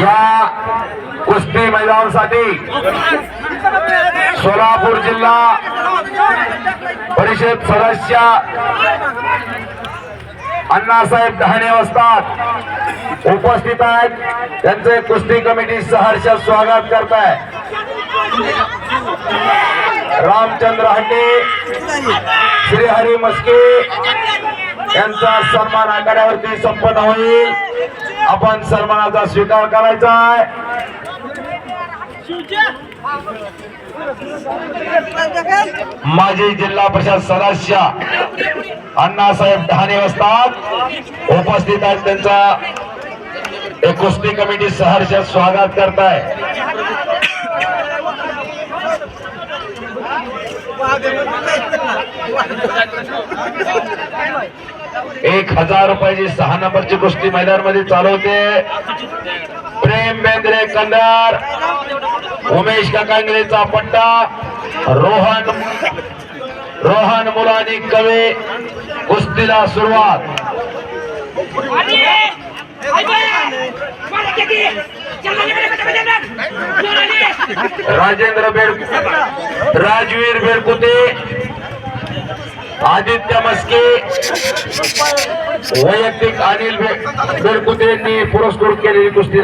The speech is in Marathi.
या कुस्ती मैदानासाठी सोलापूर जिल्हा परिषद सदस्य अण्णासाहेब डहाणे असतात. उपस्थित आहेत. त्यांचे कुस्ती कमिटी सहर्ष स्वागत करत आहे रामचंद्र हंडे श्रीहरी मस्के यांचा सन्मान आखाड्यावरती संपन्न होईल. आपण सन्मानाचा स्वीकार करायचा आहे. माजी जिल्हा परिषद सदस्य अण्णासाहेब ढाणे असतात. उपस्थित आहेत त्यांचा. एक कुस्ती कमिटी सहर्ष स्वागत करताय. एक हजार रुपयाची सहा नंबरची कुस्ती मैदानमध्ये चालवते प्रेम बेंद्रे कंदार उमेश काकांगरेचा पट्टा रोहन रोहन मुलानी कवे कुस्तीला सुरुवात. राजेंद्र बेड राजवीर बेडकुते. आदित्य मस्के. वैयक्तिक अनिल बे- बेडकुते यांनी पुरस्कृत केलेली कुस्ती